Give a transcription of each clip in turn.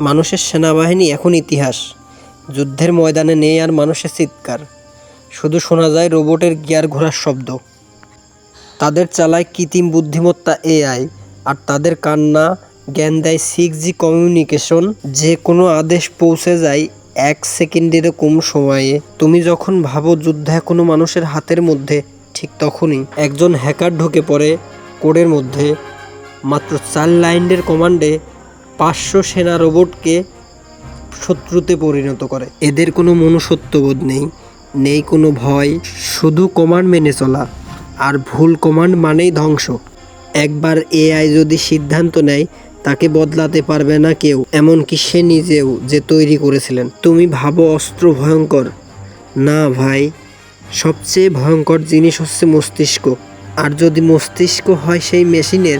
মানুষের সেনাবাহিনী এখন ইতিহাস। যুদ্ধের ময়দানে নেই আর মানুষের চিৎকার। শুধু শোনা যায় রোবটের গিয়ার ঘোরার শব্দ। তাদের চালায় কৃত্রিম বুদ্ধিমত্তা এআই আর তাদের কান্না, জ্ঞান দেয় সিক্স জি কমিউনিকেশন যে কোনো আদেশ পৌঁছে যায় এক সেকেন্ডেরও কম সময়ে। তুমি যখন ভাবো যুদ্ধ এখনও মানুষের হাতের মধ্যে, ঠিক তখনই একজন হ্যাকার ঢুকে পড়ে কোডের মধ্যে। মাত্র চার লাইনের কমান্ডে পাঁচশো সেনা রোবটকে শত্রুতে পরিণত করে। এদের কোনো মনুষ্যত্ববোধ নেই নেই কোনো ভয়, শুধু কমান্ড মেনে চলা। আর ভুল কমান্ড মানেই ধ্বংস। একবার এআই যদি সিদ্ধান্ত নেয়, তাকে বদলাতে পারবে না কেউ, এমনকি সে নিজেও যে তৈরি করেছিলেন। তুমি ভাবো অস্ত্র ভয়ঙ্কর। না ভাই, সবচেয়ে ভয়ঙ্কর জিনিস হচ্ছে মস্তিষ্ক। আর যদি মস্তিষ্ক হয় সেই মেশিনের,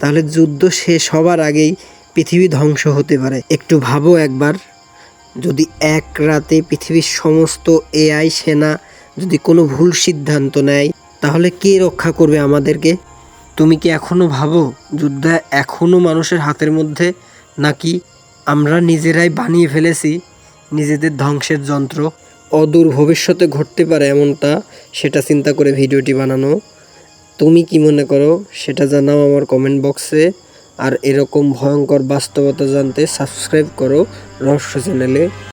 তাহলে যুদ্ধ শেষ হবার আগেই পৃথিবী ধ্বংস হতে পারে। একটু ভাবো একবার, যদি এক রাতে পৃথিবীর সমস্ত এআই সেনা যদি কোনো ভুল সিদ্ধান্ত নেয়, তাহলে কে রক্ষা করবে আমাদেরকে? তুমি কি এখনও ভাবো যুদ্ধ এখনও মানুষের হাতের মধ্যে, নাকি আমরা নিজেরাই বানিয়ে ফেলেছি নিজেদের ধ্বংসের যন্ত্র? অদূর ভবিষ্যতে ঘটতে পারে এমনটা, সেটা চিন্তা করে ভিডিওটি বানানো। তুমি কি মনে করো, সেটা জানাও আমার কমেন্ট বক্সে আর এরকম ভয়ঙ্কর বাস্তবতা জানতে সাবস্ক্রাইব করো রহস্য চ্যানেলে।